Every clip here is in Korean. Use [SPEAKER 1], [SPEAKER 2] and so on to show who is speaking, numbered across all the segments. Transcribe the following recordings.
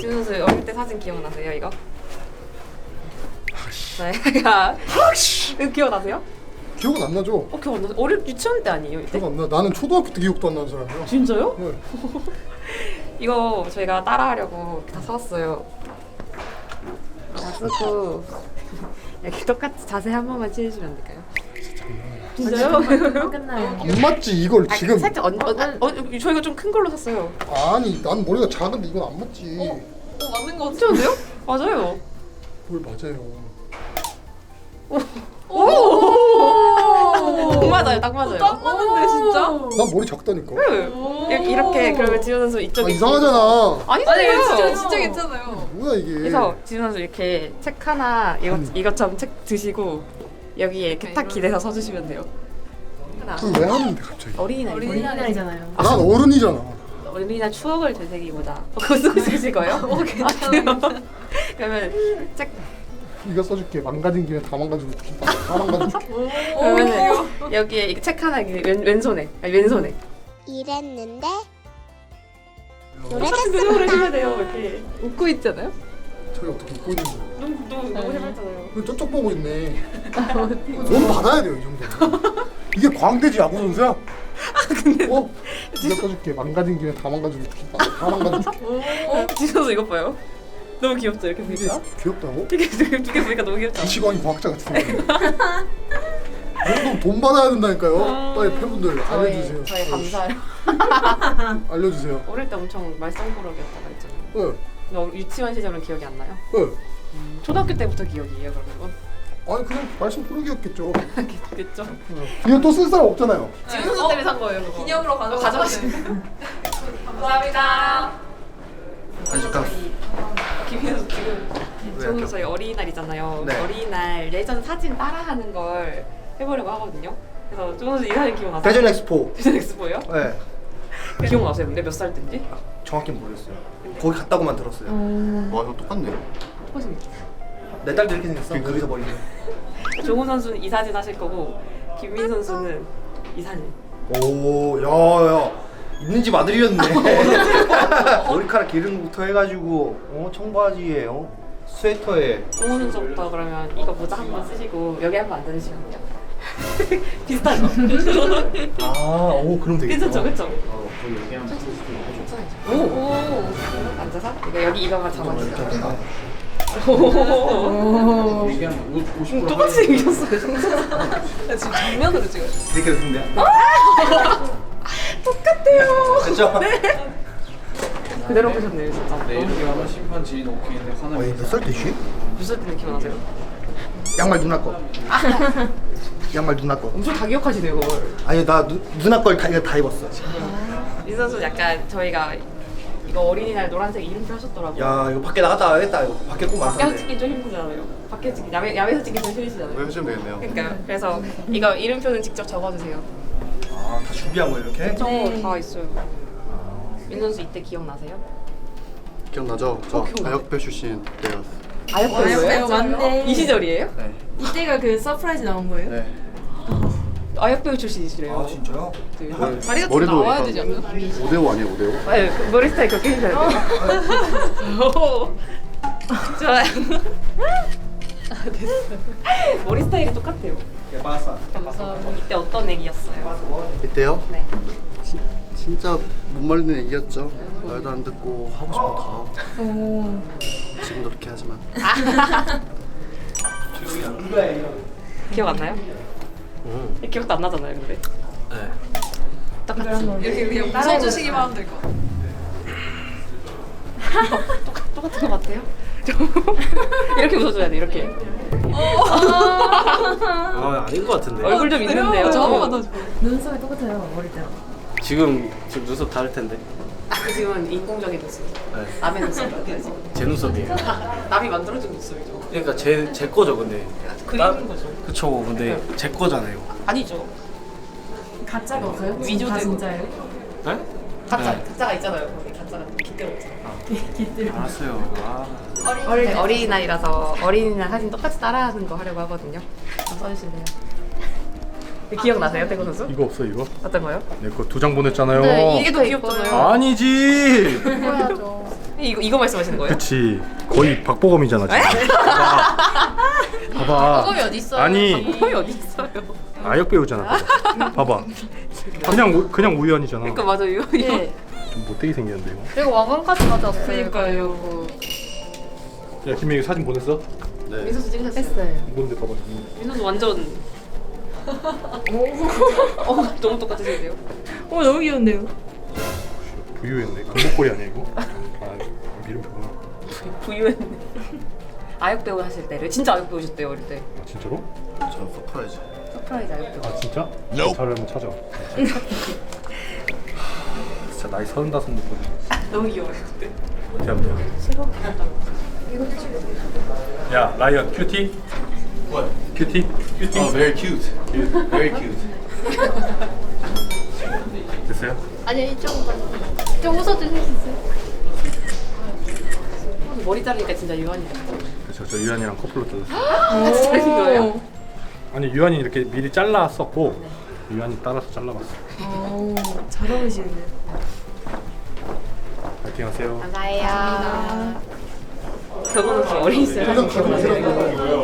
[SPEAKER 1] 지훈 선수 어릴 때 사진 기억나세요 이거? 저희가 이거 기억나세요?
[SPEAKER 2] 기억은 안 나죠?
[SPEAKER 1] 어 기억 안 나요? 어릴 유치원 때 아니에요 이때?
[SPEAKER 2] 기억 안 나. 나는 초등학교 때 기억도 안 나는 사람이야.
[SPEAKER 1] 진짜요?
[SPEAKER 2] 네.
[SPEAKER 1] 이거 저희가 따라하려고 다 사왔어요. 다 쓰고 여기 똑같이 자세 한 번만 취해주면 안 될까요? 진짜요?
[SPEAKER 3] 끝나요.
[SPEAKER 2] 안 맞지 이걸
[SPEAKER 1] 아,
[SPEAKER 2] 지금.
[SPEAKER 1] 살짝 언, 언, 언, 언, 저희가 좀 큰 걸로 샀어요.
[SPEAKER 2] 아니 난 머리가 작은데 이건 안 맞지.
[SPEAKER 1] 어 맞는 거 같은데요? 맞아요.
[SPEAKER 2] 뭘 맞아요.
[SPEAKER 1] 딱 맞아요, 딱 맞아요.
[SPEAKER 3] 딱 맞는데 진짜?
[SPEAKER 2] 난 머리 작다니까.
[SPEAKER 1] 네. 이렇게, 이렇게 그러면 지훈 선수
[SPEAKER 2] 아,
[SPEAKER 1] 이쪽에
[SPEAKER 2] 이상하잖아.
[SPEAKER 1] 아니세요.
[SPEAKER 3] 아니 진짜 진짜 괜찮아요.
[SPEAKER 2] 뭐야 이게.
[SPEAKER 1] 그래서 지훈 선수 이렇게 책 하나 이것 이것처럼 책 드시고 여기에 이렇게 딱 기대서 서주시면 돼요. 하나.
[SPEAKER 2] 왜 하는데 갑자기?
[SPEAKER 1] 어린이날
[SPEAKER 3] 어린이날이잖아요.
[SPEAKER 2] 난 어른이잖아.
[SPEAKER 1] 어린이날 추억을 되새기보자. 어, 그거 쓰고 싶으실 거예요? 어, 괜찮아요. 그러면 책
[SPEAKER 2] 이거 써줄게. 망가진 김에 다 망가지고 다 망가지고.
[SPEAKER 1] 그러면은 여기에 이책 하나 이렇게 왼, 왼손에 아니 왼손에
[SPEAKER 4] 이랬는데
[SPEAKER 1] 똑같은 표정을 해주셔야 돼요. 이렇게
[SPEAKER 3] 웃고 있잖아요.
[SPEAKER 2] 저게 어떻게 입고 있는 거야?
[SPEAKER 1] 너무 너무 너무 해봤잖아요.
[SPEAKER 2] 그 저쪽 보고 있네. 돈 받아야 돼요 이 정도. 이게 광대지 야구 선수야? 어? 이거 써줄게. 망가진 김에 다 망가지고 다 망가지고.
[SPEAKER 1] 지금 선수 이것 봐요. 너무 귀엽죠 이렇게
[SPEAKER 2] 이게
[SPEAKER 1] 보니까.
[SPEAKER 2] 귀엽다고?
[SPEAKER 1] 이게 두개 보니까 너무 귀엽죠.
[SPEAKER 2] 이시광이 과학자 같은 거. 이 정도 돈 받아야 된다니까요. 빨리 팬분들 알려주세요.
[SPEAKER 1] 저희 감사해요.
[SPEAKER 2] 알려주세요.
[SPEAKER 1] 어릴 때 엄청 말썽꾸러기였다가 했잖아요.
[SPEAKER 2] 네,
[SPEAKER 1] 근데 유치원 시절은 기억이 안 나요?
[SPEAKER 2] 네.
[SPEAKER 1] 초등학교 때부터 기억이에요 그러면?
[SPEAKER 2] 아니 그냥 말씀 꾸러기였겠죠.
[SPEAKER 1] 그겠죠?
[SPEAKER 2] 이거 또 쓸 사람 없잖아요.
[SPEAKER 1] 지금 선수 때문에 산 거예요 그거.
[SPEAKER 3] 기념으로 가져가.
[SPEAKER 1] 가져가시면 감사합니다.
[SPEAKER 5] 아직까
[SPEAKER 1] 김희수 지금
[SPEAKER 5] 왜
[SPEAKER 1] 저는? 저희 어린이날이잖아요.
[SPEAKER 5] 네.
[SPEAKER 1] 어린이날 예전 사진 따라하는 걸 해보려고 하거든요. 그래서 조은수 이 사진 기억나세요?
[SPEAKER 5] 대전 엑스포.
[SPEAKER 1] 대전 엑스포예요?
[SPEAKER 5] 네.
[SPEAKER 1] 기억나세요? 근데 몇 살 때인지?
[SPEAKER 5] 정확히 모르겠어요. 거기 갔다고만 들었어요.
[SPEAKER 2] 와 이거 똑같네.
[SPEAKER 1] 똑같습니다.
[SPEAKER 5] 내 딸도 이렇게 생겼어. 거기서 머리.
[SPEAKER 1] 조은 선수는 이 사진 하실 거고 김민 선수는 이 사진.
[SPEAKER 5] 오, 야, 야. 있는 집 아들이었네. 머리카락 기름부터 해가지고, 어, 청바지에, 어, 스웨터에.
[SPEAKER 1] 조은 선수부터 그러면 이거 모자 한 번 쓰시고 여기 한 번 앉아주시면 돼요. 비슷하죠?
[SPEAKER 5] 아, 오, 그럼 되겠다.
[SPEAKER 1] 괜찮죠? 그쵸?
[SPEAKER 5] 어,
[SPEAKER 1] 오! 오! 앉아서 이거 여기 이거만 잡아주세요. 똑같이 생겼어요.
[SPEAKER 3] 지금 정면으로 찍어요.
[SPEAKER 5] 이렇게 됐는데?
[SPEAKER 1] 똑같아요.
[SPEAKER 5] 그쵸?
[SPEAKER 1] 그대로 보셨네요, 진짜.
[SPEAKER 6] 내일
[SPEAKER 1] 너무 귀여워.
[SPEAKER 6] 가면 심판지 오케이인데 하나
[SPEAKER 5] 어, 몇살 때지?
[SPEAKER 1] 무슨 때는 기억나세요?
[SPEAKER 5] 양말 누나 거. 양말 누나 거.
[SPEAKER 1] 엄청 다 기억하시네요, 그걸.
[SPEAKER 5] 아니, 나 누, 누나 걸 다, 이거 다 입었어.
[SPEAKER 1] 이 선수 약간 저희가 이거 어린이날 노란색 이름표 하셨더라고요.
[SPEAKER 5] 야, 이거 밖에 나갔다 와야겠다. 이거 밖에 꼭
[SPEAKER 1] 밖에서
[SPEAKER 5] 많던데.
[SPEAKER 1] 찍기 좀 힘들잖아요. 밖에 찍기, 야외, 야외에서 찍기 좀 싫으시잖아요.
[SPEAKER 2] 하시면 되겠네요.
[SPEAKER 1] 그러니까 그래서 이거 이름표는 직접 적어주세요.
[SPEAKER 5] 아, 다 준비한 거 이렇게?
[SPEAKER 1] 저다 있어요. 민 선수 이때 기억나세요?
[SPEAKER 2] 기억나죠? 저
[SPEAKER 1] 어, 기억나요.
[SPEAKER 2] 아역배 출신 때였어.
[SPEAKER 1] 아역배우예요?
[SPEAKER 3] 맞네.
[SPEAKER 1] 이 시절이에요?
[SPEAKER 5] 네.
[SPEAKER 3] 이때가 그 서프라이즈 나온 거예요?
[SPEAKER 5] 네.
[SPEAKER 1] 아역배우 출신이시래요.
[SPEAKER 5] 아, 진짜요?
[SPEAKER 1] 네.
[SPEAKER 3] 다리가 좀 나와야 되지 않나?
[SPEAKER 2] 5대5 아니에요 5대5?
[SPEAKER 1] 네, 그 머리 스타일 그렇게 해주셔야 돼요. 오, 좋아요. 아, 됐어요. 머리 스타일이 똑같아요.
[SPEAKER 5] 예, 빠싸.
[SPEAKER 1] 이때 어떤 얘기였어요?
[SPEAKER 2] 이때요?
[SPEAKER 1] 네.
[SPEAKER 2] 지, 진짜 못 말리는 얘기였죠. 말도 안 듣고 하고 싶은 거 다 하고. 지금도 그렇게 하지만.
[SPEAKER 1] 기억 안 나요? 기억도 안 나잖아요, 근데.
[SPEAKER 2] 네.
[SPEAKER 1] 똑같이.
[SPEAKER 3] 이렇게 그냥 웃어주시기만 하면 될 것 같아요.
[SPEAKER 1] 똑같은 것 같아요? 이렇게 웃어줘야 돼, 이렇게.
[SPEAKER 7] 아 아닌 것 같은데
[SPEAKER 1] 얼굴 좀 있는데요.
[SPEAKER 3] 저 한번 더 줘.
[SPEAKER 8] 눈썹이 똑같아요 어릴 때랑
[SPEAKER 7] 지금 지금 눈썹 다를 텐데
[SPEAKER 1] 지금은 인공적인 눈썹.
[SPEAKER 7] 네.
[SPEAKER 1] 남의 눈썹이야지.
[SPEAKER 7] 제 눈썹이에요
[SPEAKER 1] 남이 만들어준 눈썹이죠.
[SPEAKER 7] 그러니까 제, 제 거죠 근데
[SPEAKER 1] 그리는 거죠.
[SPEAKER 7] 그쵸 근데 제 거잖아요
[SPEAKER 1] 아니죠.
[SPEAKER 8] 가짜가 없어요?
[SPEAKER 1] 위조되고.
[SPEAKER 8] 다 진짜예요?
[SPEAKER 7] 네?
[SPEAKER 1] 가짜,
[SPEAKER 7] 네.
[SPEAKER 1] 가짜가 있잖아요. 거기 가짜가 깃대로 있잖아.
[SPEAKER 7] 알았어요 아
[SPEAKER 1] 어릴 때 어린이날이라서 어린이날 사진 똑같이 따라하는 거 하려고 하거든요. 써주실래요? 기억나세요, 태구 선수?
[SPEAKER 9] 이거 없어 이거?
[SPEAKER 1] 어떤 거요?
[SPEAKER 9] 내거 두 장 보냈잖아요.
[SPEAKER 3] 네,
[SPEAKER 1] 이게 더 귀엽잖아요.
[SPEAKER 9] 아니지.
[SPEAKER 3] 보여야죠.
[SPEAKER 1] 이거 이거 말씀하시는 거예요?
[SPEAKER 9] 그치. 거의 박보검이잖아 지금. 봐봐. 봐봐.
[SPEAKER 3] 그거이 어디 있어요?
[SPEAKER 9] 아니
[SPEAKER 1] 거의 어디 있어요?
[SPEAKER 9] 아역 배우잖아. 봐봐. 그냥 우- 그냥 우연이잖아.
[SPEAKER 1] 그러니까 맞아요. 이거.
[SPEAKER 3] 네.
[SPEAKER 9] 좀 못되게 생겼는데 이거.
[SPEAKER 3] 그리고 왕관까지 가져왔어요.
[SPEAKER 1] 그러니까요.
[SPEAKER 9] 야 김민기 사진 보냈어?
[SPEAKER 1] 민수 찍으셨어요?
[SPEAKER 9] 뭔데 봐봐.
[SPEAKER 1] 민수 완전. 어, 너무 똑같으신데요?
[SPEAKER 8] 어 너무 귀여운데요.
[SPEAKER 9] 부유했네. 금목걸이 아니야 이거? 아 미름표구나.
[SPEAKER 1] 부유했네. 아역 배우 하실 때를 진짜 아역 배우셨대요 어릴 때.
[SPEAKER 9] 아 진짜로?
[SPEAKER 10] 저 서프라이즈.
[SPEAKER 1] 서프라이즈 아역 배우.
[SPEAKER 9] 아 진짜? 자를 한번 찾아. 진짜 나이 서른다섯 먹고
[SPEAKER 1] 너무 귀여워요.
[SPEAKER 9] 어떻게 하면 돼? 야 라이언 큐티?
[SPEAKER 10] What?
[SPEAKER 9] 큐티? 큐티?
[SPEAKER 10] Oh, very cute. Very cute.
[SPEAKER 9] 됐어요?
[SPEAKER 3] 아니 이쪽으로. 좀 웃어주실 수 있어요?
[SPEAKER 1] 머리 자르니까 진짜 유한이에요.
[SPEAKER 9] 그렇죠. 저 유한이랑 커플로 잘랐어요.
[SPEAKER 1] 진짜 자르신 거예요?
[SPEAKER 9] 아니 유한이 이렇게 미리 잘랐었고 유한이 따라서 잘라봤어.
[SPEAKER 8] 잘 어울리시는데요.
[SPEAKER 9] 파이팅 하세요.
[SPEAKER 3] 감사해요.
[SPEAKER 1] 저거는 좀 어린 시절 사진 기억나세요?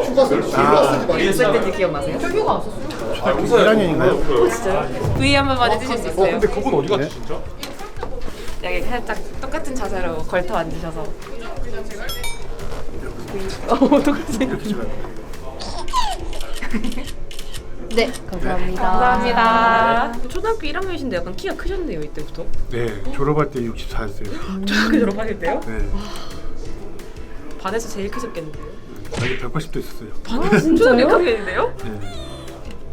[SPEAKER 9] 휴가 쓸
[SPEAKER 1] 몇살 때인지 기억나세요?
[SPEAKER 3] 표교가 없었어요?
[SPEAKER 9] 1학년인가요?
[SPEAKER 1] 진짜요? V 한 번 만 해주실
[SPEAKER 9] 수어
[SPEAKER 1] 있어요?
[SPEAKER 9] 근데 그분 어디 갔지 진짜?
[SPEAKER 1] 여기 살짝 똑같은 자세로 걸터 앉으셔서 어 똑같이
[SPEAKER 3] 네, 감사합니다.
[SPEAKER 1] 감사합니다 초등학교 1학년이신데 약간 키가 크셨네요 이때부터
[SPEAKER 9] 네 졸업할 때 64였어요.
[SPEAKER 1] 초등학교 졸업하실 때요?
[SPEAKER 9] 네.
[SPEAKER 1] 반에서 제일 크셨겠는데요?
[SPEAKER 9] 여기 180도 있었어요.
[SPEAKER 1] 아 진짜요? 1학년인데요?
[SPEAKER 9] 네.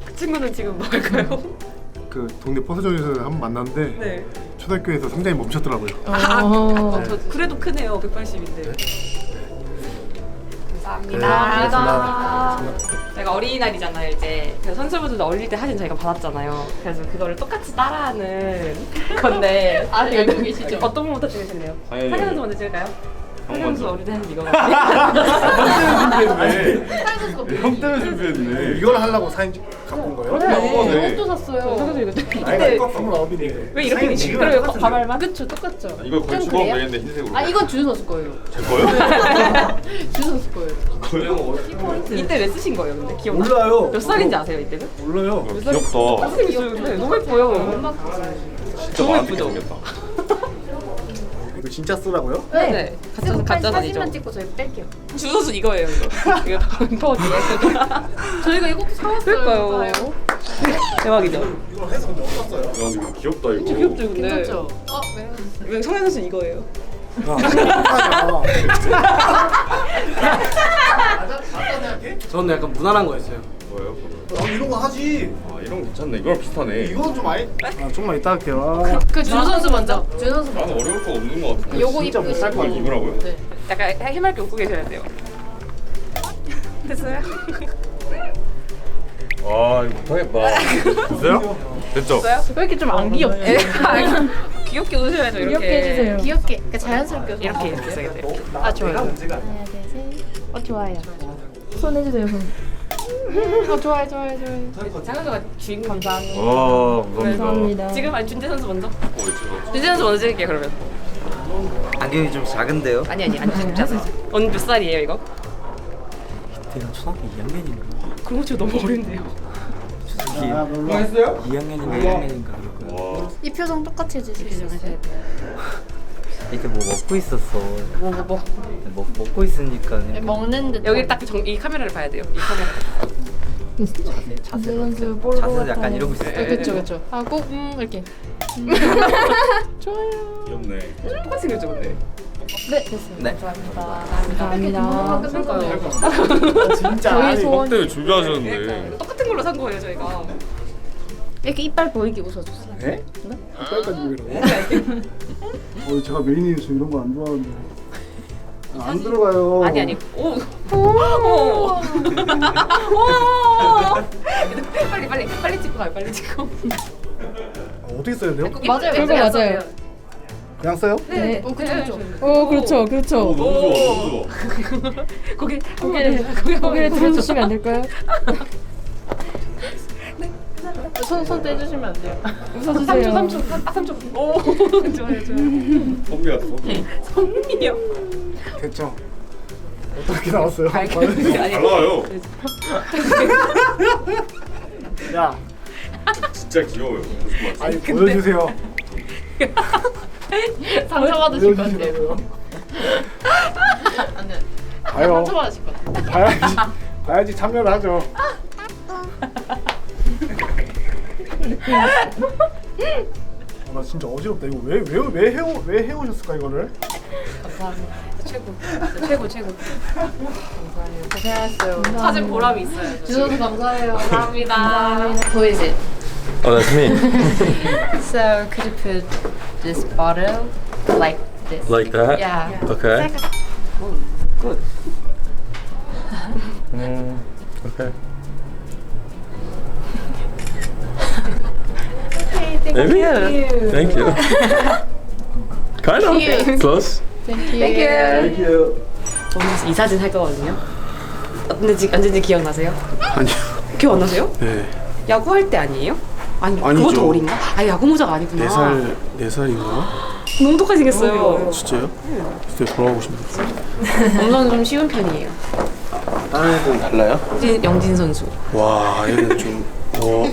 [SPEAKER 1] 그 친구는 지금 뭐 할까요?
[SPEAKER 9] 그 동네 버스정에서 한 번 만났는데
[SPEAKER 1] 네
[SPEAKER 9] 초등학교에서 성장이 멈췄더라고요.
[SPEAKER 1] 어, 저 그래도 크네요 180인데 감사합니다 저희가 어린이날이잖아요 이제 그래서 선수분들도 어릴 때 사진 저희가 받았잖아요 그래서 그거를 똑같이 따라하는 건데
[SPEAKER 3] 아, 알고 계시죠?
[SPEAKER 1] 어떤 분부터 찍으실래요? 선수 먼저 찍을까요? 상현 선수 어릴 때 사진 이거
[SPEAKER 10] 형 때문에 준비했네.
[SPEAKER 9] 이걸 하려고 사진 찍- 갖고 온 거예요?
[SPEAKER 10] 네.
[SPEAKER 3] 옷도 샀어요.
[SPEAKER 1] 선수 이거
[SPEAKER 9] 나이가
[SPEAKER 1] 이때
[SPEAKER 9] 스물 아홉이네.
[SPEAKER 1] 왜 이렇게 그래요 가발만?
[SPEAKER 3] 그쵸, 똑같죠.
[SPEAKER 10] 이걸 거의
[SPEAKER 3] 좀
[SPEAKER 10] 주고
[SPEAKER 3] 그래요?
[SPEAKER 10] 되겠네 흰색으로.
[SPEAKER 3] 아, 이건 준우 선수 거예요.
[SPEAKER 10] 제 거요?
[SPEAKER 3] 준우 선수 거예요.
[SPEAKER 1] 이때 왜 쓰신 거예요 근데 기억나?
[SPEAKER 9] 몰라요.
[SPEAKER 1] 몇 살인지 아세요 이때는?
[SPEAKER 9] 몰라요.
[SPEAKER 10] 귀엽다.
[SPEAKER 1] 선생님 너무 예뻐요
[SPEAKER 10] 진짜 많게 생겼다.
[SPEAKER 9] 이거 진짜 쓰라고요?
[SPEAKER 1] 네 가짜 가짜 사진이죠
[SPEAKER 3] 사진만 찍고 저희 뺄게요.
[SPEAKER 1] 주 선수 이거예요 이거 이거 더 뒤에
[SPEAKER 3] 저희가 이것도 사왔어요.
[SPEAKER 1] 그러니까요 대박이죠
[SPEAKER 10] 야 이거 귀엽다 이거.
[SPEAKER 1] 귀엽죠 근데
[SPEAKER 3] 그렇죠. 어, 왜?
[SPEAKER 1] 왜 성현 선수 이거예요
[SPEAKER 10] 저는 약간 무난한 거였어요. 뭐예요?
[SPEAKER 9] 아 이런 거 하지.
[SPEAKER 10] 아 이런 거 괜찮네. 이거랑 비슷하네.
[SPEAKER 9] 이건 좀 아니. 아 좀만 이따 할게요. 아,
[SPEAKER 3] 그 준우 선수 먼저. 준우 선수 먼저.
[SPEAKER 10] 나는 어려울 거 없는 거 같은데.
[SPEAKER 3] 요거 입으시고.
[SPEAKER 10] 아 입으라고요?
[SPEAKER 3] 네.
[SPEAKER 1] 약간 해맑게 웃고 계셔야 돼요 됐어요?
[SPEAKER 10] 아 이거 못하겠다. 됐어요? 됐죠?
[SPEAKER 1] 됐어요?
[SPEAKER 8] 왜 이렇게 좀 안 귀엽지?
[SPEAKER 1] 예. 귀엽게 웃으셔야죠 이렇게
[SPEAKER 8] 귀엽게 해주세요.
[SPEAKER 3] 귀엽게, 그러니까 자연스럽게. 웃어요.
[SPEAKER 1] 이렇게 이렇게 써야겠다 이렇게
[SPEAKER 3] 아, 좋아요.
[SPEAKER 8] 하나, 둘, 셋. 어, 좋아요. 손 해주세요, 손.
[SPEAKER 3] 어, 좋아요, 좋아요, 좋아요.
[SPEAKER 1] 상현 선수가 주인공 감사합니다
[SPEAKER 10] 와 감사합니다.
[SPEAKER 8] 감사합니다.
[SPEAKER 1] 지금 아니 준재 선수 먼저
[SPEAKER 10] 어
[SPEAKER 1] 준재 선수 먼저 찍을게요 그러면
[SPEAKER 11] 안경이 좀 작은데요?
[SPEAKER 1] 아니 아니 아니 진짜 언니 몇 살이에요 이거?
[SPEAKER 11] 내가 초등학교 2학년인가?
[SPEAKER 1] 그거 진짜 너무 어린데요
[SPEAKER 9] 뭐 했어요?
[SPEAKER 11] 2학년인가 1학년인가 그랬거든
[SPEAKER 10] 와.
[SPEAKER 3] 이 표정 똑같이 해주실 수 있어요?
[SPEAKER 11] 이렇게 뭐 먹고 있었어
[SPEAKER 1] 뭐뭐뭐
[SPEAKER 11] 먹, 먹고 있으니까
[SPEAKER 3] 네, 먹는 듯.
[SPEAKER 1] 여기 딱 이 카메라를 봐야 돼요 이 카메라
[SPEAKER 11] 자세
[SPEAKER 8] 볼것
[SPEAKER 11] 자세. 약간 이러고 있어
[SPEAKER 3] 어, 그쵸, 그쵸. 하고, 음, 이렇게.
[SPEAKER 10] 귀엽네.
[SPEAKER 1] 똑같이 생겼죠 근데
[SPEAKER 3] 네, 됐습니다.
[SPEAKER 11] 네
[SPEAKER 8] 감사합니다.
[SPEAKER 1] 그러니까요
[SPEAKER 9] 진짜.
[SPEAKER 3] 저희 소원.
[SPEAKER 10] 형 때문에 준비하셨는데.
[SPEAKER 1] 똑같은 걸로 산 거예요 저희가
[SPEAKER 3] 이렇게 이빨 보이게 웃어주세요.
[SPEAKER 9] 네? 빨까지 보이라고? 어 제가 메인이라서 이런 거 안 좋아하는데. 아, 안 들어가요.
[SPEAKER 1] 아니 아니 오 오. 오. 빨리 빨리 빨리 찍고 가요 빨리 찍고
[SPEAKER 9] 아, 어떻게 써야 돼요?
[SPEAKER 3] 맞아요,
[SPEAKER 8] 그거 맞아요.
[SPEAKER 9] 그냥 써요?
[SPEAKER 8] 네.
[SPEAKER 3] 어, 그쵸.
[SPEAKER 8] 오, 그렇죠, 그렇죠.
[SPEAKER 10] 오 너무 좋아 너무 좋아.
[SPEAKER 1] 고개
[SPEAKER 8] 고개를, 고개를 들어주시면 안 될까요?
[SPEAKER 3] 손손 떼주시면 안 돼요?
[SPEAKER 8] 웃어주세요.
[SPEAKER 3] 3초 3초 아 3초 오 좋아요 좋아요
[SPEAKER 12] 선미 같은
[SPEAKER 3] 선미요
[SPEAKER 13] 됐죠? 어떻게 나왔어요?
[SPEAKER 12] 잘 나와요.
[SPEAKER 13] 야,
[SPEAKER 12] 진짜 귀여워요.
[SPEAKER 13] 아니 보여주세요.
[SPEAKER 3] 상처받으실 것 같아요
[SPEAKER 13] 보여주시라고요.
[SPEAKER 3] 안돼
[SPEAKER 13] 봐요.
[SPEAKER 3] 상처받으실 것 같아요
[SPEAKER 13] 봐야지. 봐야지 참여를 하죠. 아, 나 진짜 어지럽다. 이거 왜왜왜 해오 왜 해오셨을까 이거를?
[SPEAKER 1] 최고. 최고 최고. 감사해요. 고생하셨어요.
[SPEAKER 3] 사진 보람이 있어요
[SPEAKER 8] 주셔서 감사해요.
[SPEAKER 1] 감사합니다.
[SPEAKER 8] Who is it?
[SPEAKER 12] Oh, that's me.
[SPEAKER 1] So could you put this bottle like this?
[SPEAKER 12] Like that?
[SPEAKER 1] Yeah.
[SPEAKER 12] Okay. Mm, okay. Maybe? Thank you. kind of. Close.
[SPEAKER 1] Thank you. 저는 이 사진 할 거거든요. 언제지 언제지 기억나세요?
[SPEAKER 13] 아니요.
[SPEAKER 1] 기억 안 나세요?
[SPEAKER 13] 네.
[SPEAKER 1] 야구할 때 아니에요? 아니
[SPEAKER 13] 아니죠.
[SPEAKER 1] 그것도 어린가? 아 야구 모자가 아니구나.
[SPEAKER 13] 네 살인가?
[SPEAKER 1] 너무 똑같이 생겼어요.
[SPEAKER 13] 진짜요? 그때 돌아가고 싶네요.
[SPEAKER 1] 엄마는 좀 쉬운 편이에요.
[SPEAKER 13] 다른 애들은 달라요?
[SPEAKER 1] 영진, 영진 선수
[SPEAKER 13] 와, 얘는 좀 어.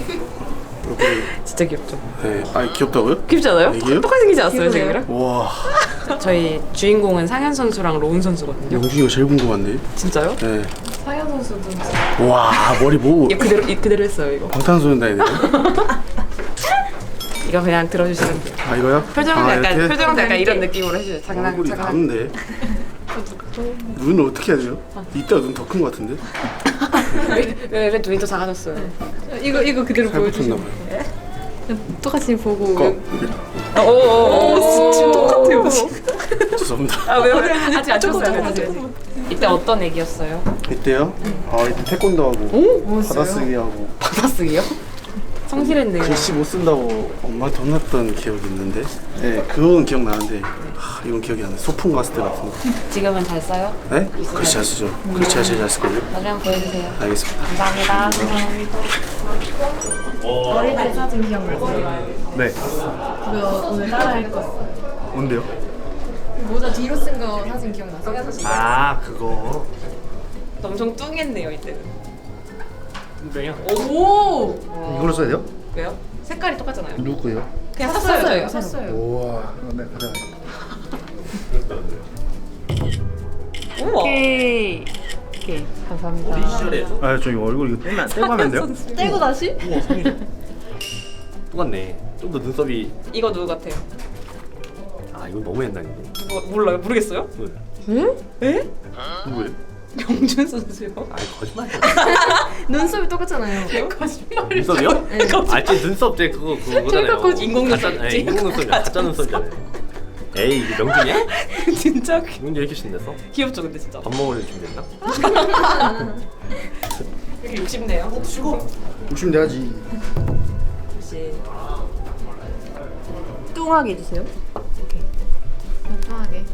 [SPEAKER 1] 진짜 귀엽죠?
[SPEAKER 13] 네. 아, 귀엽다고요?
[SPEAKER 1] 귀엽지 않아요?
[SPEAKER 13] 이게요?
[SPEAKER 1] 똑같이 생기지 않았어요 지금이랑?
[SPEAKER 13] 와,
[SPEAKER 1] 저희 주인공은 상현 선수랑 로운 선수거든요.
[SPEAKER 13] 영준이가 제일 궁금한데.
[SPEAKER 1] 진짜요?
[SPEAKER 13] 네.
[SPEAKER 8] 상현 선수도
[SPEAKER 13] 와, 머리
[SPEAKER 1] 뭐이 그대로 이 그대로 했어요 이거.
[SPEAKER 13] 방탄소년단이네.
[SPEAKER 1] 이거 그냥 들어주시면 돼요.
[SPEAKER 13] 아, 이거요?
[SPEAKER 1] 표정은
[SPEAKER 13] 아,
[SPEAKER 1] 약간
[SPEAKER 13] 이렇게?
[SPEAKER 1] 표정은 약간 이런 느낌으로 해주세요. 장난
[SPEAKER 13] 얼굴이
[SPEAKER 1] 장난.
[SPEAKER 13] 다른데. 눈은 어떻게 해야 돼요? 이따가 눈 더 큰 것 같은데?
[SPEAKER 1] 왜, 왜 눈이 더 작아졌어요?
[SPEAKER 3] 이거 이거 그대로 보여주시면
[SPEAKER 13] 봐요.
[SPEAKER 3] 똑같이 보고
[SPEAKER 13] 거.
[SPEAKER 1] 오오 오 지금 똑같아요.
[SPEAKER 13] 죄송합니다.
[SPEAKER 1] 아 왜요? 아직 안 쳤어요. 이때 어떤 애기였어요?
[SPEAKER 13] 이때요? 아, 이때 태권도 하고 받아쓰기 하고
[SPEAKER 1] 받아쓰기요? 성실했네요.
[SPEAKER 13] 글씨 못 쓴다고 엄마한테 혼났던 기억이 있는데 네, 그건 기억나는데 하, 이건 기억이 안 나요. 소풍 갔을 때 같은 거.
[SPEAKER 1] 지금은 잘 써요?
[SPEAKER 13] 네? 글씨 잘 쓰죠. 제일 잘 쓸걸요?
[SPEAKER 1] 나중에 한번 보여주세요.
[SPEAKER 13] 알겠습니다.
[SPEAKER 1] 감사합니다.
[SPEAKER 8] 어릴 때 사진 기억나세요?
[SPEAKER 13] 네.
[SPEAKER 8] 그거 오늘 따라할 거.
[SPEAKER 13] 뭔데요?
[SPEAKER 8] 모자 뒤로 쓴 거 사진 기억나세요?
[SPEAKER 13] 아, 그거.
[SPEAKER 1] 엄청 뚱했네요 이때는.
[SPEAKER 5] 이걸로 써야 돼요?
[SPEAKER 1] 왜요? 색깔이 똑같잖아요.
[SPEAKER 5] 누구 거예요?
[SPEAKER 1] 그냥 샀어요.
[SPEAKER 8] 샀어요.
[SPEAKER 5] 우와. 네, 가자.
[SPEAKER 1] 우와.
[SPEAKER 3] 오케이 오케이 감사합니다
[SPEAKER 13] 아, 저 이거 얼굴 이거 떼면 떼고 하면 돼요?
[SPEAKER 8] 떼고 다시?
[SPEAKER 12] 똑같네. 좀 더 눈썹이
[SPEAKER 1] 이거 누구 같아요?
[SPEAKER 12] 아 이거 너무 옛날인데.
[SPEAKER 1] 누구 몰라요? 모르겠어요? 에?
[SPEAKER 13] 누구예요?
[SPEAKER 1] 영준 선수요?
[SPEAKER 12] 아이 거짓말.
[SPEAKER 8] 눈썹이 똑같잖아요.
[SPEAKER 1] 거짓말.
[SPEAKER 12] 눈썹이요? 알지 눈썹 제 그거 그거잖아요.
[SPEAKER 1] 거짓- 인공
[SPEAKER 12] 가짜-
[SPEAKER 1] 눈썹이지.
[SPEAKER 12] 네, 인공 눈썹이야. 가짜 눈썹이잖아요. 에이 이거 명준이야?
[SPEAKER 1] 진짜
[SPEAKER 12] 명준 이렇게 신냈어?
[SPEAKER 1] 귀엽죠 근데 진짜.
[SPEAKER 12] 밥 먹으려 준비했나?
[SPEAKER 1] 되게 욕심내요.
[SPEAKER 5] 욕심 내야지.
[SPEAKER 1] 혹시
[SPEAKER 8] 뚱하게 해주세요. 오케이. 뚱하게.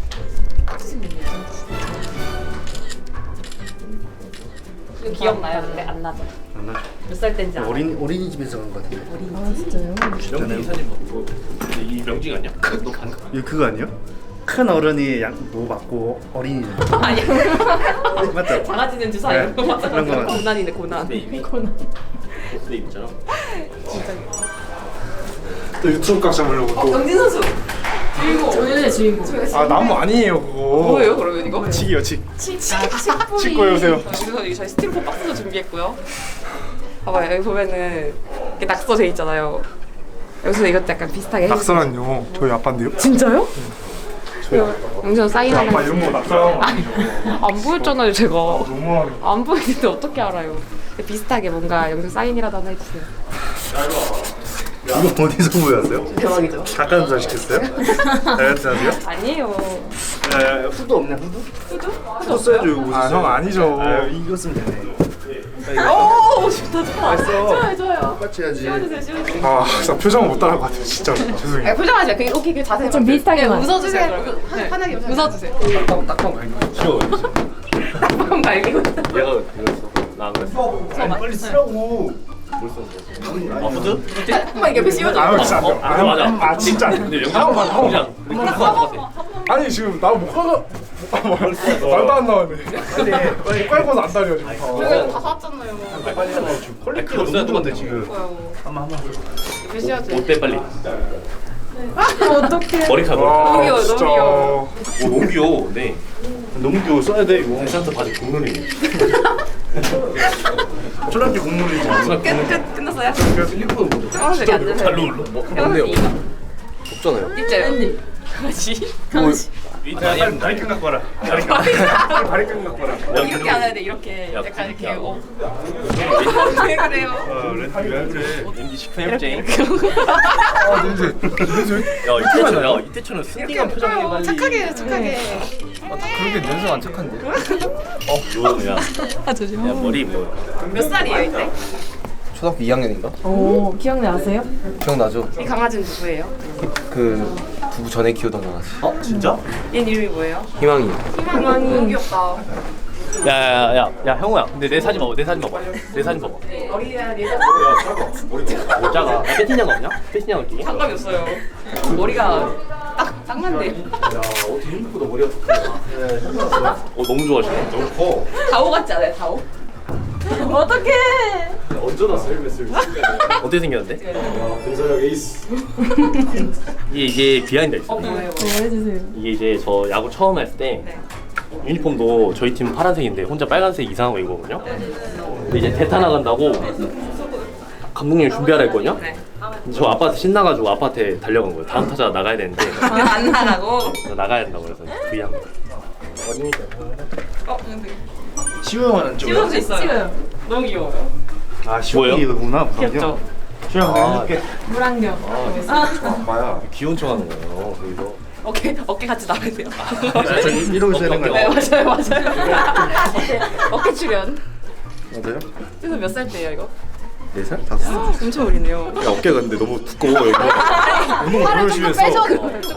[SPEAKER 1] 이거 기억나요? 근데 안 나죠?
[SPEAKER 13] 안 나죠.
[SPEAKER 1] 몇 살 때인지 알아요?
[SPEAKER 5] 어린 어린이집에서 간것 같은데.
[SPEAKER 8] 아 진짜요?
[SPEAKER 12] 명준이 사진 먹고 이 명준이 아니야? 너 반.
[SPEAKER 13] 이거 그거 아니야? 큰 어른이 양뭐 맞고 어린이
[SPEAKER 1] 아니야.
[SPEAKER 13] 맞죠?
[SPEAKER 1] 작아지는 주사예요.
[SPEAKER 13] 네,
[SPEAKER 1] 맞아
[SPEAKER 13] 그런 거
[SPEAKER 1] 맞아.
[SPEAKER 13] 맞아.
[SPEAKER 1] 고난이네 고난.
[SPEAKER 12] 고난. 옷도 입잖아.
[SPEAKER 13] 또 유튜브 각 잡으려고 또.
[SPEAKER 1] 영진 선수.
[SPEAKER 8] 오늘의 주인공.
[SPEAKER 13] 아 나무 아니에요 그거.
[SPEAKER 1] 뭐예요 그러면 이거?
[SPEAKER 13] 칙이요 칙.
[SPEAKER 1] 아,
[SPEAKER 13] 칙고 해오세요.
[SPEAKER 1] 그래서 여기 저희 스티로폼 박스도 준비했고요. 봐봐요 여기 보면은 이렇게 낙서 돼 있잖아요. 여기서 이것도 약간 비슷하게 해주세요.
[SPEAKER 13] 낙서는요 저희 아빠인데요.
[SPEAKER 1] 진짜요? 영준 사인 하나.
[SPEAKER 13] 아빠 이런 거 낙서하는 거 아니죠?
[SPEAKER 1] 안 보였잖아요 제가. 안 보이는데 어떻게 알아요? 비슷하게 뭔가 영준 사인이라도 하나 해주세요.
[SPEAKER 13] 이거 어디서 보였어요?
[SPEAKER 1] 대박이죠?
[SPEAKER 13] 닭가슴살 시켰어요? 다이어트 하세요?
[SPEAKER 1] 아니에요.
[SPEAKER 13] 에, 후드 없냐 후드? 후드? 후드 써야죠 이거 아형 아니죠 이거 쓰면 되네
[SPEAKER 1] 오 좋다 좋다. 좋아요 좋아요.
[SPEAKER 5] 똑같이 해야지.
[SPEAKER 1] 씌워주세요 씌워주세요.
[SPEAKER 13] 아 진짜 표정을 못 따라갈 것 같아요 진짜 죄송해요
[SPEAKER 1] 아, 표정하지 마. 그냥 오케이 그 자세.
[SPEAKER 8] 좀 비슷하게만.
[SPEAKER 1] 웃어주세요. 네. 편하게 웃어주세요.
[SPEAKER 12] 딱방 갈기. 귀여워.
[SPEAKER 1] 그럼 말리고.
[SPEAKER 12] 얘가 그랬어. 나안 그랬어.
[SPEAKER 13] 아니 빨리 쓰라고
[SPEAKER 12] 아 푸드?
[SPEAKER 1] 한번 이게 씌워줘.
[SPEAKER 13] 아 진짜 안 돼.
[SPEAKER 12] 아 맞아.
[SPEAKER 13] 아 진짜 안 돼.
[SPEAKER 12] 근데 영상 영상 똑같아.
[SPEAKER 13] 아니 지금 나못 가가 아, 뭐, 말도 안 나왔네. 못 깔고서 안 다녀 지금.
[SPEAKER 1] 저희가 다 샀잖아요.
[SPEAKER 12] 퀄리티가 없어야 똑같아 지금.
[SPEAKER 1] 이거 씌워줘.
[SPEAKER 12] 못빼 빨리. 어떡해. 머리카락.
[SPEAKER 1] 너무 귀여워, 너무. 귀여워.
[SPEAKER 12] 오 너무 귀여워. 네. 너무 귀여워 써야 돼 이거. 괜찮다 바지 국룰이네.
[SPEAKER 13] 초등학교 공무원이지.
[SPEAKER 1] 끝, 끝, 끝났어요?
[SPEAKER 12] 뭐.
[SPEAKER 11] 없잖아요.
[SPEAKER 1] 입자요. 강아지.
[SPEAKER 12] 다리 끈 갖고 와라. 다리 끈.
[SPEAKER 13] 다리 끈 갖고 와라.
[SPEAKER 1] 이렇게 안 해야 돼, 이렇게.
[SPEAKER 12] 야,
[SPEAKER 1] 약간 이렇게.
[SPEAKER 12] 야.
[SPEAKER 1] 어. 왜 그래요?
[SPEAKER 13] 아 냄새. 냄새.
[SPEAKER 12] 야 이태천 야 이태천은 순딩한 표정이
[SPEAKER 1] 어,
[SPEAKER 12] 빨리.
[SPEAKER 1] 착하게, 착하게.
[SPEAKER 11] 그렇게 냄새가 안 착한데?
[SPEAKER 12] 어 요야.
[SPEAKER 3] 아 조심.
[SPEAKER 12] 야 머리 뭐.
[SPEAKER 1] 몇 살이에요, 이때?
[SPEAKER 11] 초등학교 2학년인가?
[SPEAKER 8] 오 기억나세요?
[SPEAKER 11] 기억나죠?
[SPEAKER 1] 이 강아지는 누구예요?
[SPEAKER 11] 그 부부 전에 키우던 강아지.
[SPEAKER 12] 어 진짜?
[SPEAKER 1] 얘 이름이 뭐예요?
[SPEAKER 11] 희망이.
[SPEAKER 1] 희망이. 너무 귀엽다.
[SPEAKER 12] 야야야야 야 형우야. 근데 내 사진 봐봐. 내 사진 봐봐. 내 사진 봐봐.
[SPEAKER 1] 머리가 얘가
[SPEAKER 12] 못 작아. 패티냥 없냐? 패티냥 할게.
[SPEAKER 1] 장갑이 없어요. 머리가 딱, 딱 맞네.
[SPEAKER 12] 야 어떻게 생각보다 머리가 좋구나. 어 너무 좋아하시네. 너무 커.
[SPEAKER 1] 다오 같지 않아요, 다오? 어떡해.
[SPEAKER 12] 언제 났어 헬멧을? 어떻게 생겼는데?
[SPEAKER 13] 등산력 에이스.
[SPEAKER 12] 이게 이게 비하인드 있어.
[SPEAKER 1] 어, 뭐예요?
[SPEAKER 8] 해주세요.
[SPEAKER 12] 이게 이제 저 야구 처음 했을 때 유니폼도 저희 팀 파란색인데 혼자 빨간색 이상한 거 입거든요. 근데 이제 대타 나간다고 감독님이 준비하라 했거든요.
[SPEAKER 1] 네.
[SPEAKER 12] 저 아빠한테 신나가지고 아빠한테 달려간 거예요. 다음 타자 나가야 되는데
[SPEAKER 1] 안 나가고.
[SPEAKER 12] 나 나가야 된다고 그래서 V한 거.
[SPEAKER 1] 어, 근데
[SPEAKER 5] 시우 형은 좀.
[SPEAKER 1] 찍을 수 있어요. 너무 귀여워요.
[SPEAKER 5] 아
[SPEAKER 12] 뭐예요?
[SPEAKER 5] 시우형이구나.
[SPEAKER 1] 귀엽죠?
[SPEAKER 5] 시우 형 내가 해줄게.
[SPEAKER 8] 물안경.
[SPEAKER 5] 봐야.
[SPEAKER 12] 귀여운 척하는 거예요. 그래서
[SPEAKER 1] 어깨, 어깨 같이 나와야 돼요.
[SPEAKER 5] 이러고 되는
[SPEAKER 1] 네,
[SPEAKER 5] 거야.
[SPEAKER 1] 맞아요, 맞아요. 어깨 출연.
[SPEAKER 5] 맞아요?
[SPEAKER 1] 그래서 몇 살 때예요, 이거?
[SPEAKER 5] 네 살? 다섯 살.
[SPEAKER 1] 엄청 어리네요.
[SPEAKER 5] 야 어깨가 근데 너무 두꺼워 이거. 운동을 너무 열심히 했어.
[SPEAKER 12] 아니,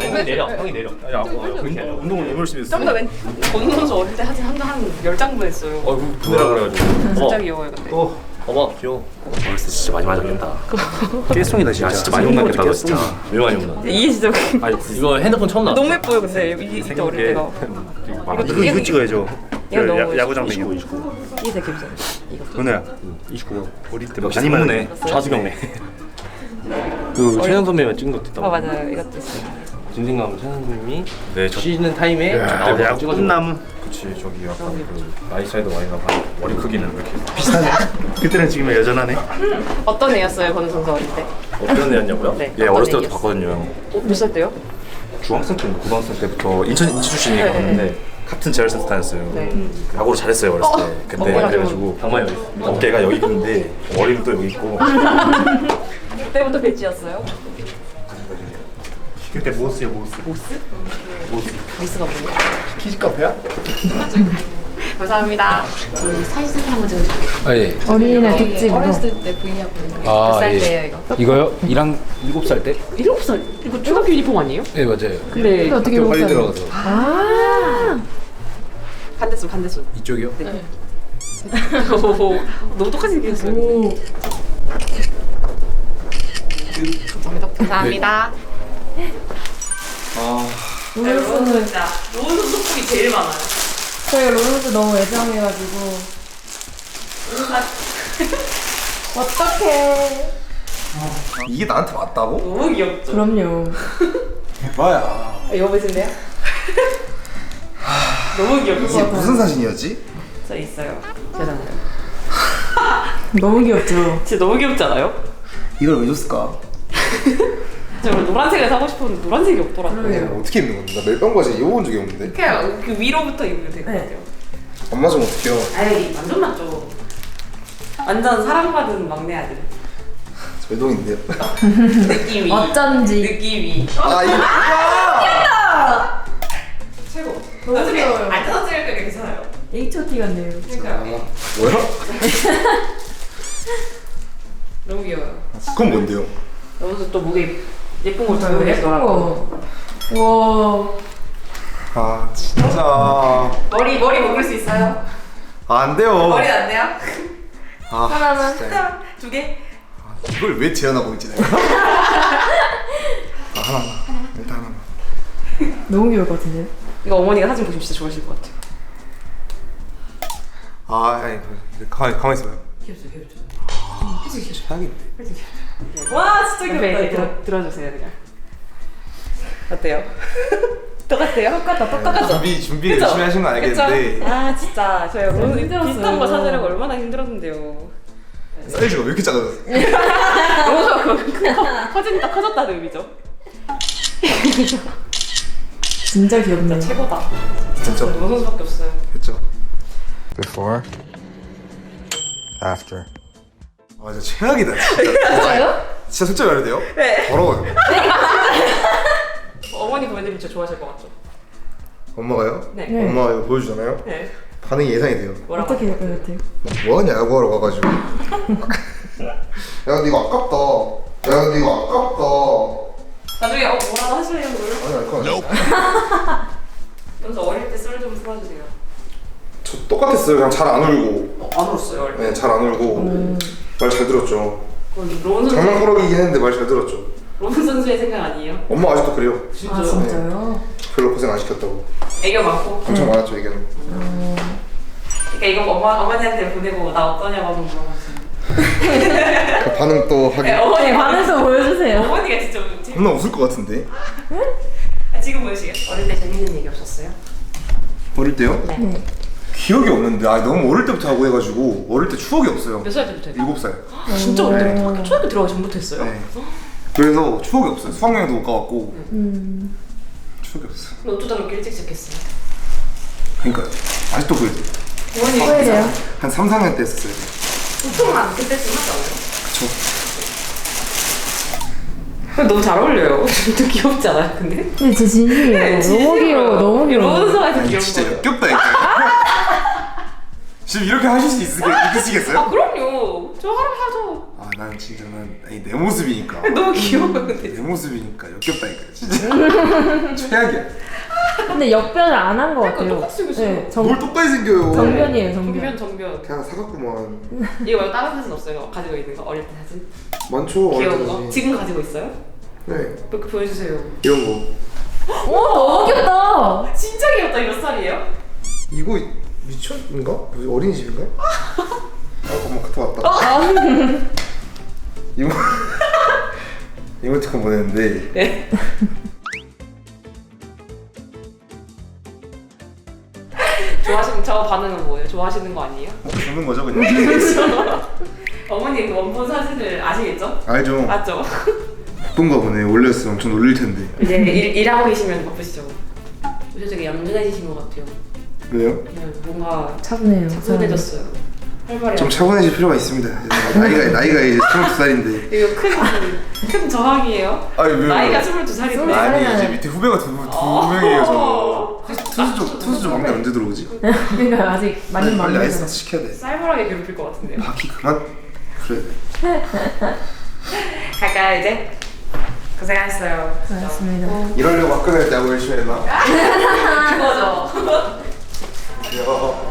[SPEAKER 12] 형이 내려. 형이 내려.
[SPEAKER 5] 야, 운- 운동을 너무 열심히 했어.
[SPEAKER 1] 좀더 왼, 권우 선수 어릴 때 사진 한, 한 10장분 했어요.
[SPEAKER 12] 어이구 그네라 그래가지고.
[SPEAKER 1] 진짜 귀여워요, 근데.
[SPEAKER 5] 어.
[SPEAKER 12] 어머 귀여워. 어렸을 때 진짜 많이 맞았겠다.
[SPEAKER 5] 깨송이다 진짜. 진짜 많이 혼났겠다 너 진짜.
[SPEAKER 12] 왜 많이 혼나?
[SPEAKER 1] 이게 진짜
[SPEAKER 12] 아니 이거 핸드폰 처음 나왔어.
[SPEAKER 1] 너무 예뻐요, 근데. 이- 이때 어릴 때가.
[SPEAKER 5] 이거 이거 찍어야죠.
[SPEAKER 1] 이거 너무
[SPEAKER 5] 야- 야구
[SPEAKER 12] 29,
[SPEAKER 5] 장면이.
[SPEAKER 12] 29.
[SPEAKER 1] 이게 되게 귀엽잖아요. 이거.
[SPEAKER 5] 은혜야.
[SPEAKER 12] 29.
[SPEAKER 5] 어릴 때
[SPEAKER 12] 많이 먹네. 좌수경네. 그 최현 선배만 찍은 것도
[SPEAKER 1] 아,
[SPEAKER 12] 있다고.
[SPEAKER 1] 맞아요. 이것도 있어요.
[SPEAKER 12] 진생감 최현 선배님이
[SPEAKER 5] 네, 저-
[SPEAKER 12] 쉬는 타임에 나와서
[SPEAKER 5] 야구
[SPEAKER 12] 찍어준
[SPEAKER 5] 끝나무. 그치 저기 약간 그 나이 차이도 많이 나고 머리 크기는 이렇게 비슷하네. 그때는 지금 여전하네.
[SPEAKER 1] 어떤 애였어요, 권우 선수 어릴 때?
[SPEAKER 12] 어떤 애였냐고요?
[SPEAKER 1] 네.
[SPEAKER 5] 예
[SPEAKER 1] 어떤
[SPEAKER 5] 어렸을 때부터
[SPEAKER 1] 애였어요?
[SPEAKER 5] 봤거든요.
[SPEAKER 1] 어, 몇살 때요?
[SPEAKER 5] 중학생 때인가 고등학생 때부터 인천 인천
[SPEAKER 1] 네,
[SPEAKER 5] 봤는데 같은 제열센터 다녔어요.
[SPEAKER 1] 네.
[SPEAKER 5] 야구를 잘했어요 어렸을 때. 근데 그래가지고
[SPEAKER 12] 방망이 어디 있어?
[SPEAKER 5] 어깨가 여기 있는데 머리는 또 여기 있고.
[SPEAKER 1] 그때부터 배지였어요?
[SPEAKER 5] 그때 모스요 모스.
[SPEAKER 1] 미스가 뭐예요?
[SPEAKER 5] 키즈 카페야?
[SPEAKER 1] 감사합니다.
[SPEAKER 11] 아 예.
[SPEAKER 8] 어린이날 특집으로.
[SPEAKER 1] 아몇살
[SPEAKER 11] 예.
[SPEAKER 1] 때예요, 이거?
[SPEAKER 11] 이거요? 1학 7살 때?
[SPEAKER 1] 7살? 이거 중학교 유니폼 아니에요?
[SPEAKER 11] 네 맞아요.
[SPEAKER 1] 근데
[SPEAKER 8] 근데 어떻게
[SPEAKER 11] 학교 빨리
[SPEAKER 8] 먹었어요?
[SPEAKER 11] 들어가서
[SPEAKER 1] 반대손, 반대손.
[SPEAKER 11] 이쪽이요?
[SPEAKER 1] 오, 너무 똑같이 생겼어요. 감사합니다.
[SPEAKER 5] 아
[SPEAKER 1] 네, 여러분 진짜 로운 소속이 제일 많아요.
[SPEAKER 8] 저희가 로즈 너무 애정해가지고. 어떡해.
[SPEAKER 5] 이게 나한테 맞다고?
[SPEAKER 1] 너무 귀엽죠?
[SPEAKER 8] 그럼요.
[SPEAKER 5] 뭐야?
[SPEAKER 1] 아, 이거 보실래요? 너무 귀엽죠?
[SPEAKER 5] 이게 무슨 사진이었지?
[SPEAKER 1] 저 있어요. 제잖아요.
[SPEAKER 8] 너무 귀엽죠?
[SPEAKER 1] 진짜 너무 귀엽지 않아요?
[SPEAKER 5] 이걸 왜 줬을까?
[SPEAKER 1] 저 원래 노란색을 사고 싶었는데 노란색이 없더라고요.
[SPEAKER 13] 어떻게 입는 건데? 나 멜빵 바지 입어본 적이 없는데.
[SPEAKER 1] 그냥 그 위로부터 입으면 될것 같아요.
[SPEAKER 13] 안 맞으면 어떡해요?
[SPEAKER 1] 아이 완전 맞죠. 완전 사랑받은 막내 아들.
[SPEAKER 13] 외동인데요.
[SPEAKER 1] 느낌이.
[SPEAKER 8] 어쩐지.
[SPEAKER 1] 느낌이.
[SPEAKER 13] 아 이거
[SPEAKER 1] 최고.
[SPEAKER 8] 너무 귀여워요.
[SPEAKER 1] 안 찍을 때 괜찮아요.
[SPEAKER 8] H.O.T 같네요.
[SPEAKER 1] 그러니까요.
[SPEAKER 13] 뭐야?
[SPEAKER 1] 너무 귀여워요.
[SPEAKER 13] 그건 뭔데요?
[SPEAKER 1] 너무 또 목에 예쁜 걸
[SPEAKER 8] 예쁜
[SPEAKER 1] 들고
[SPEAKER 8] 거. 와.
[SPEAKER 13] 아 진짜
[SPEAKER 1] 머리 머리 묶을 수 있어요?
[SPEAKER 13] 아, 안 돼요.
[SPEAKER 1] 머리 안 돼요?
[SPEAKER 13] 아,
[SPEAKER 8] 하나는?
[SPEAKER 1] 두 개?
[SPEAKER 13] 이걸 왜 제안하고 있지 내가? 아, 하나 하나 일단 하나
[SPEAKER 8] 너무 귀여울 것 같은데요?
[SPEAKER 1] 이거 어머니가 사진 보시면 진짜 좋아하실 것 같아요.
[SPEAKER 13] 아 아니 그, 가만히 가만히 있어봐요
[SPEAKER 1] 귀엽죠, 귀엽죠.
[SPEAKER 13] 최악인데
[SPEAKER 1] 와 진짜 귀엽다. 네, 들어, 들어주세요 그냥. 어때요? 똑같아요? 똑같다, 똑같죠?
[SPEAKER 13] 준비 준비
[SPEAKER 1] 그쵸?
[SPEAKER 13] 열심히 하신 거 알겠는데?
[SPEAKER 1] 아 진짜 저희가 너무
[SPEAKER 8] 힘들었어요.
[SPEAKER 1] 비슷한 거 찾으려고 얼마나 힘들었는데요.
[SPEAKER 13] 사이즈가 왜 이렇게 작아졌어?
[SPEAKER 1] 너무 커- 커진다, 커졌다는 의미죠.
[SPEAKER 8] 진짜 귀엽네요.
[SPEAKER 1] 최고다.
[SPEAKER 13] 진짜
[SPEAKER 1] 너무 선수밖에 없어요.
[SPEAKER 13] 했죠 Before After 아 진짜 최악이다 진짜 진짜요? 진짜 솔직히 말해도 돼요? 네 더러워요
[SPEAKER 1] 어머니 보여드리면 진짜 좋아하실 것 같죠?
[SPEAKER 13] 엄마가요?
[SPEAKER 1] 네.
[SPEAKER 8] 네.
[SPEAKER 13] 엄마가 이거 보여주잖아요?
[SPEAKER 1] 네.
[SPEAKER 13] 반응이 예상이 돼요
[SPEAKER 1] 뭐라고?
[SPEAKER 8] 어떻게 될것 같아요?
[SPEAKER 13] 뭐하냐 야구하러 가가지고 야 근데 이거 아깝다 야 근데 이거 아깝다
[SPEAKER 1] 나중에 어, 뭐라도 하시려고 노력.
[SPEAKER 13] 아니 알거 아니야
[SPEAKER 1] 먼저 어릴 때 썰 좀 풀어주세요.
[SPEAKER 13] 저 똑같았어요 그냥 잘 안 울고
[SPEAKER 1] 어, 안 울었어요 어릴 때.
[SPEAKER 13] 네, 잘 안 울고 말 잘 들었죠
[SPEAKER 1] 선수.
[SPEAKER 13] 장난꾸러기긴 했는데 말 잘 들었죠
[SPEAKER 1] 로운 선수의 생각 아니에요?
[SPEAKER 13] 엄마 아직도 그래요
[SPEAKER 8] 아 진짜요?
[SPEAKER 13] 별로 고생 안 시켰다고
[SPEAKER 1] 애교 많고.
[SPEAKER 13] 엄청 많았죠 얘기는
[SPEAKER 1] 그러니까 이거 엄마 어머니한테 보내고 나 어떠냐고 한번 물어보세요.
[SPEAKER 13] 그 반응 또 하기
[SPEAKER 1] 네, 어머니 반응.
[SPEAKER 8] 반에서 보여주세요.
[SPEAKER 1] 어머니가 진짜 재밌.
[SPEAKER 13] 겁나 웃을 것 같은데
[SPEAKER 1] 아, 지금 보여주시게. 어릴 때 재밌는 얘기 없었어요?
[SPEAKER 13] 어릴 때요?
[SPEAKER 8] 네.
[SPEAKER 13] 기억이 없는데 아 너무 어릴 때부터 하고 해가지고 어릴 때 추억이 없어요
[SPEAKER 1] 몇 살 때부터 했어요?
[SPEAKER 13] 일곱 살
[SPEAKER 1] 진짜 어릴 때부터 초등학교 들어가기 전부터 했어요?
[SPEAKER 13] 네. 그래서 추억이 없어요 수학여행도 못 가봤고
[SPEAKER 8] 음.
[SPEAKER 13] 추억이 없어요
[SPEAKER 1] 어쩌다 그렇게 일찍 시작했어요?
[SPEAKER 13] 그러니까 아직도 그래요
[SPEAKER 1] 어머니
[SPEAKER 8] 후회돼요?
[SPEAKER 13] 한 3, 4년 때 했었어요
[SPEAKER 1] 보통만 그때쯤 하지 않아요?
[SPEAKER 13] 그쵸
[SPEAKER 1] 너무 잘 어울려요. 좀 귀엽지 않아요? 근데?
[SPEAKER 8] 근데 제 진심이에요. 너무 귀여워. 너무 귀여워.
[SPEAKER 1] 로운서에서
[SPEAKER 13] 아니
[SPEAKER 1] 귀여운
[SPEAKER 13] 진짜
[SPEAKER 1] 거예요.
[SPEAKER 13] 역겹다니까 지금 이렇게 하실 수 있으, 있으시겠어요?
[SPEAKER 1] 아 그럼요. 저 하루 하죠.
[SPEAKER 13] 아난 진짜 난 아니 내 모습이니까
[SPEAKER 1] 너무 귀여워요. 근데.
[SPEAKER 13] 내 모습이니까 역겹다니까 진짜 최악이야
[SPEAKER 8] 근데 역변을 안 한것 같아요.
[SPEAKER 1] 똑같이 생겼어요.
[SPEAKER 8] 네, 정,
[SPEAKER 13] 뭘 똑같이 생겨요
[SPEAKER 8] 정변이에요, 정변.
[SPEAKER 1] 정변 정변.
[SPEAKER 13] 그냥 사갖구만
[SPEAKER 1] 이거 말고 다른 사진 없어요? 가지고 있는 거 어릴 때 사진?
[SPEAKER 13] 많죠
[SPEAKER 1] 귀여운 거?
[SPEAKER 13] 때
[SPEAKER 1] 지금 가지고 있어요?
[SPEAKER 13] 네
[SPEAKER 1] 이렇게 보여주세요.
[SPEAKER 13] 이런 거
[SPEAKER 8] 오, 너무 귀엽다.
[SPEAKER 1] 진짜 귀엽다. 이몇 살이에요?
[SPEAKER 13] 이거 미천인가? 무슨 어린이집인가? 아 엄마 카톡 왔다 이모 이모티콘 보냈는데
[SPEAKER 1] 네. 좋아하시는 저 반응은 뭐예요? 좋아하시는 거 아니에요?
[SPEAKER 13] 주는 거죠 그냥
[SPEAKER 1] 어머니 그 원본 사진을 아시겠죠?
[SPEAKER 13] 알죠
[SPEAKER 1] 맞죠?
[SPEAKER 13] 바쁜가 보네 올렸으면 엄청 놀릴 텐데
[SPEAKER 1] 이제 일, 일하고 계시면 바쁘시죠? 요새 되게 얌전해지신 것 같아요.
[SPEAKER 13] 왜요?
[SPEAKER 1] 그냥 뭔가
[SPEAKER 8] 차분해요.
[SPEAKER 1] 차분해졌어요. 활발해요.
[SPEAKER 13] 좀 차분해질 필요가 있습니다 나이가 나이가 이제 22살인데
[SPEAKER 1] 이거 큰, 큰 저항이에요.
[SPEAKER 13] 아니 왜요?
[SPEAKER 1] 나이가 22살인데.
[SPEAKER 13] 아니 이제 밑에 후배가 두, 두
[SPEAKER 1] 어.
[SPEAKER 13] 명이에요 저 투수 쪽 투수 쪽 막내 언제 들어오지?
[SPEAKER 8] 그러니까 아직
[SPEAKER 13] 빨리
[SPEAKER 8] 많이
[SPEAKER 13] 빨리
[SPEAKER 8] 많이
[SPEAKER 13] 아이스 시켜야 돼
[SPEAKER 1] 쌀벌하게 괴롭힐 것 같은데요.
[SPEAKER 13] 바퀴 그만 그래
[SPEAKER 1] 갈까요 이제? 고생하셨어요.
[SPEAKER 8] 고맙습니다.
[SPEAKER 13] 이러려고 학교 다닐 때 하고 열심히 했나?
[SPEAKER 1] 그거죠.
[SPEAKER 13] 안녕.